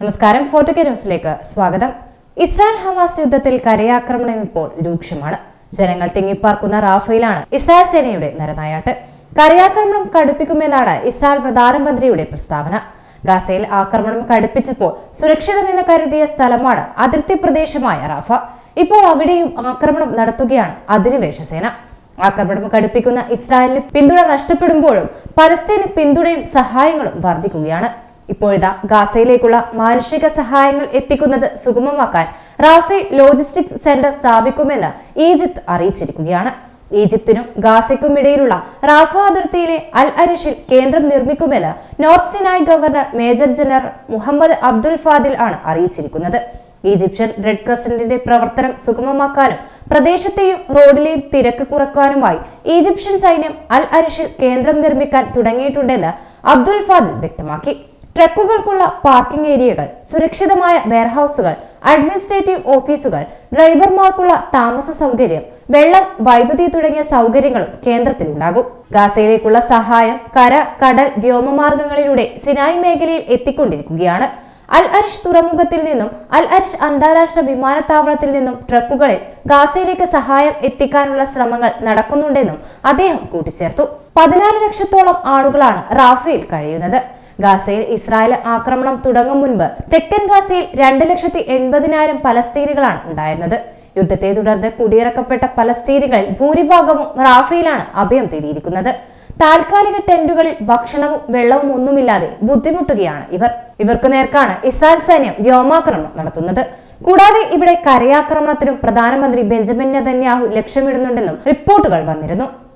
നമസ്കാരം. ഫോർട്ടുകെ ന്യൂസിലേക്ക് സ്വാഗതം. ഇസ്രായേൽ ഹമാസ് യുദ്ധത്തിൽ കരയാക്രമണം ഇപ്പോൾ രൂക്ഷമാണ്. ജനങ്ങൾ തിങ്ങിപ്പാർക്കുന്ന റാഫയിലാണ് ഇസ്രായേൽ സേനയുടെ നരനായാട്ട്. കരയാക്രമണം കടുപ്പിക്കുമെന്നാണ് ഇസ്രായേൽ പ്രധാനമന്ത്രിയുടെ പ്രസ്താവന. ഗാസയിൽ ആക്രമണം കടുപ്പിച്ചപ്പോൾ സുരക്ഷിതമെന്ന് കരുതിയ സ്ഥലമാണ് അതിർത്തി പ്രദേശമായ റാഫ. ഇപ്പോൾ അവിടെയും ആക്രമണം നടത്തുകയാണ് അധിനിവേശ സേന ആക്രമണം കടുപ്പിക്കുന്ന ഇസ്രായേലിന് പിന്തുണ നഷ്ടപ്പെടുമ്പോഴും പലസ്തീന് പിന്തുണയും സഹായങ്ങളും വർദ്ധിക്കുകയാണ്. ഇപ്പോഴിതാ ഗാസയിലേക്കുള്ള മാനുഷിക സഹായങ്ങൾ എത്തിക്കുന്നത് സുഗമമാക്കാൻ റാഫേൽ ലോജിസ്റ്റിക്സ് സെന്റർ സ്ഥാപിക്കുമെന്ന് ഈജിപ്ത് അറിയിച്ചിരിക്കുകയാണ്. ഈജിപ്തിനും ഗാസയ്ക്കും ഇടയിലുള്ള റാഫ അതിർത്തിയിലെ അൽ അരിഷിൽ കേന്ദ്രം നിർമ്മിക്കുമെന്ന് North Sinai governor major general Muhammad Abdul Fadil ആണ് അറിയിച്ചിരിക്കുന്നത്. ഈജിപ്ഷ്യൻ റെഡ് ക്രസന്റിന്റെ പ്രവർത്തനം സുഗമമാക്കാനും പ്രദേശത്തെയും റോഡിലെയും തിരക്ക് കുറക്കാനുമായി ഈജിപ്ഷ്യൻ സൈന്യം അൽ അരിഷിൽ കേന്ദ്രം നിർമ്മിക്കാൻ തുടങ്ങിയിട്ടുണ്ടെന്ന് അബ്ദുൽ ഫാദിൽ വ്യക്തമാക്കി. ട്രക്കുകൾക്കുള്ള പാർക്കിംഗ് ഏരിയകൾ സുരക്ഷിതമായ വെയർഹൌസുകൾ അഡ്മിനിസ്ട്രേറ്റീവ് ഓഫീസുകൾ ഡ്രൈവർമാർക്കുള്ള താമസ സൗകര്യം വെള്ളം വൈദ്യുതി തുടങ്ങിയ സൗകര്യങ്ങളും കേന്ദ്രത്തിലുണ്ടാകും. ഗാസയിലേക്കുള്ള സഹായം കര കടൽ വ്യോമമാർഗങ്ങളിലൂടെ സിനായ് മേഖലയിൽ എത്തിക്കൊണ്ടിരിക്കുകയാണ്. അൽ അർഷ് തുറമുഖത്തിൽ നിന്നും അൽ അർഷ് അന്താരാഷ്ട്ര വിമാനത്താവളത്തിൽ നിന്നും ട്രക്കുകളിൽ ഗാസയിലേക്ക് സഹായം എത്തിക്കാനുള്ള ശ്രമങ്ങൾ നടക്കുന്നുണ്ടെന്നും അദ്ദേഹം കൂട്ടിച്ചേർത്തു. പതിനാല് ലക്ഷത്തോളം ആളുകളാണ് റാഫയിൽ കഴിയുന്നത്. ഗാസയിൽ ഇസ്രായേൽ ആക്രമണം തുടങ്ങും മുൻപ് തെക്കൻ ഗാസയിൽ രണ്ട് ലക്ഷത്തി എൺപതിനായിരം പലസ്തീനികളാണ് ഉണ്ടായിരുന്നത്. യുദ്ധത്തെ തുടർന്ന് കുടിയിറക്കപ്പെട്ട പലസ്തീനികളിൽ ഭൂരിഭാഗവും റാഫയിലാണ് അഭയം തേടിയിരിക്കുന്നത്. താൽക്കാലിക ടെന്റുകളിൽ ഭക്ഷണവും വെള്ളവും ഒന്നുമില്ലാതെ ബുദ്ധിമുട്ടുകയാണ് ഇവർ. ഇവർക്ക് നേർക്കാണ് ഇസ്രായേൽ സൈന്യം വ്യോമാക്രമണം നടത്തുന്നത്. കൂടാതെ ഇവിടെ കരയാക്രമണത്തിനും പ്രധാനമന്ത്രി ബെഞ്ചമിൻ നെതന്യാഹു ലക്ഷ്യമിടുന്നുണ്ടെന്നും റിപ്പോർട്ടുകൾ വന്നിരുന്നു.